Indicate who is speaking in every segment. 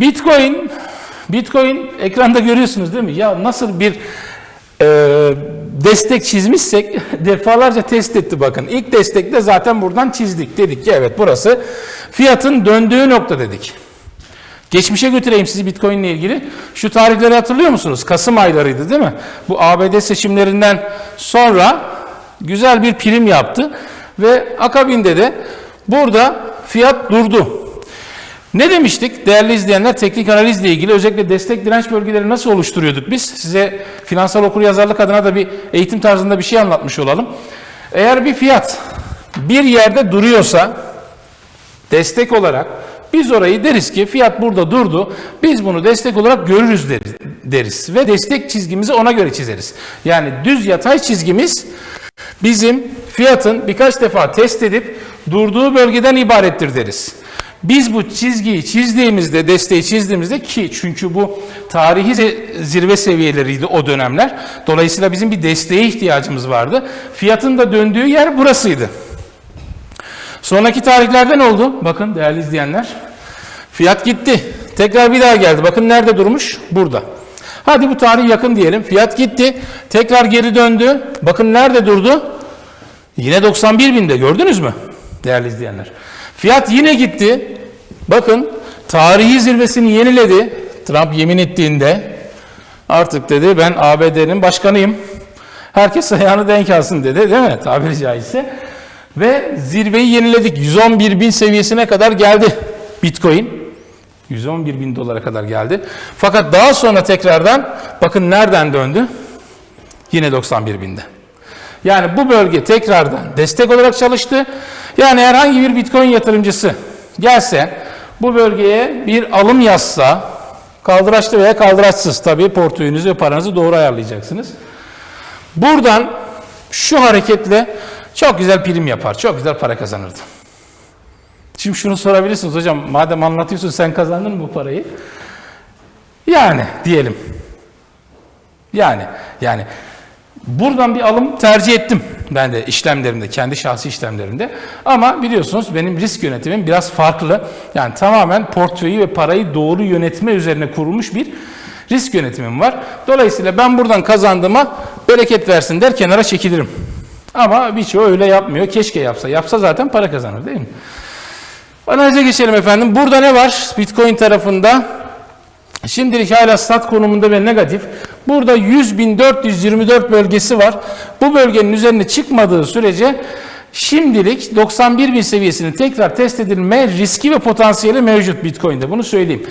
Speaker 1: Bitcoin, Bitcoin ekranda görüyorsunuz değil mi? Ya nasıl bir e, destek çizmişsek defalarca test etti bakın. İlk destekte zaten buradan çizdik. Dedik ki evet burası fiyatın döndüğü nokta dedik. Geçmişe götüreyim sizi Bitcoin ile ilgili. Şu tarihleri hatırlıyor musunuz? Kasım aylarıydı değil mi? Bu ABD seçimlerinden sonra güzel bir prim yaptı ve akabinde de burada fiyat durdu. Ne demiştik değerli izleyenler teknik analizle ilgili özellikle destek direnç bölgeleri nasıl oluşturuyorduk biz? Size finansal okuryazarlık adına da bir eğitim tarzında bir şey anlatmış olalım. Eğer bir fiyat bir yerde duruyorsa destek olarak biz orayı deriz ki fiyat burada durdu. Biz bunu destek olarak görürüz deriz, deriz ve destek çizgimizi ona göre çizeriz. Yani düz yatay çizgimiz bizim fiyatın birkaç defa test edip durduğu bölgeden ibarettir deriz. Biz bu çizgiyi çizdiğimizde, desteği çizdiğimizde ki çünkü bu tarihi zirve seviyeleriydi o dönemler. Dolayısıyla bizim bir desteğe ihtiyacımız vardı. Fiyatın da döndüğü yer burasıydı. Sonraki tarihlerde ne oldu? Bakın değerli izleyenler. Fiyat gitti. Tekrar bir daha geldi. Bakın nerede durmuş? Burada. Hadi bu tarih yakın diyelim. Fiyat gitti. Tekrar geri döndü. Bakın nerede durdu? Yine 91 binde gördünüz mü? Değerli izleyenler. Fiyat yine gitti. Bakın tarihi zirvesini yeniledi. Trump yemin ettiğinde artık dedi ben ABD'nin başkanıyım. Herkes ayağını denk alsın dedi değil mi? Tabiri caizse. Ve zirveyi yeniledik. 111 bin seviyesine kadar geldi Bitcoin. 111 bin dolara kadar geldi. Fakat daha sonra tekrardan bakın nereden döndü? Yine 91 binde. Yani bu bölge tekrardan destek olarak çalıştı. Yani herhangi bir Bitcoin yatırımcısı gelse bu bölgeye bir alım yazsa kaldıraçlı veya kaldıraçsız tabii portföyünüzü ve paranızı doğru ayarlayacaksınız. Buradan şu hareketle çok güzel prim yapar, çok güzel para kazanırdı. Şimdi şunu sorabilirsiniz hocam madem anlatıyorsun sen kazandın mı bu parayı? Yani diyelim. Yani yani buradan bir alım tercih ettim ben de işlemlerimde, kendi şahsi işlemlerimde. Ama biliyorsunuz benim risk yönetimim biraz farklı. Yani tamamen portföyü ve parayı doğru yönetme üzerine kurulmuş bir risk yönetimim var. Dolayısıyla ben buradan kazandığıma bereket versin der kenara çekilirim. Ama birçoğu öyle yapmıyor. Keşke yapsa. Yapsa zaten para kazanır değil mi? Analize geçelim efendim. Burada ne var? Bitcoin tarafında Şimdilik hala stat konumunda ve negatif. Burada 100.424 bölgesi var. Bu bölgenin üzerine çıkmadığı sürece şimdilik 91.000 seviyesini tekrar test edilme riski ve potansiyeli mevcut Bitcoin'de. Bunu söyleyeyim.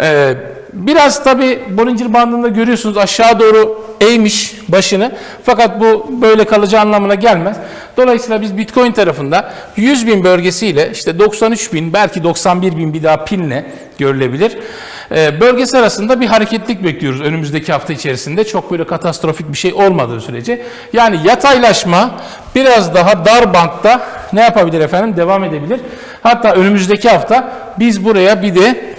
Speaker 1: Ee, biraz tabi Bollinger bandında görüyorsunuz aşağı doğru eğmiş başını. Fakat bu böyle kalıcı anlamına gelmez. Dolayısıyla biz Bitcoin tarafında 100.000 bölgesiyle işte 93.000 belki 91.000 bir daha pinle görülebilir. Ee, bölgesi arasında bir hareketlik bekliyoruz önümüzdeki hafta içerisinde. Çok böyle katastrofik bir şey olmadığı sürece. Yani yataylaşma biraz daha dar bantta ne yapabilir efendim? Devam edebilir. Hatta önümüzdeki hafta biz buraya bir de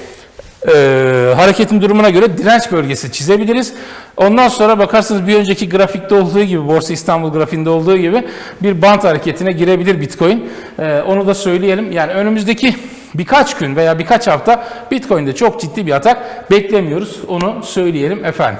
Speaker 1: e, hareketin durumuna göre direnç bölgesi çizebiliriz. Ondan sonra bakarsınız bir önceki grafikte olduğu gibi, Borsa İstanbul grafiğinde olduğu gibi bir bant hareketine girebilir Bitcoin. E, onu da söyleyelim. Yani önümüzdeki birkaç gün veya birkaç hafta Bitcoin'de çok ciddi bir atak beklemiyoruz. Onu söyleyelim efendim.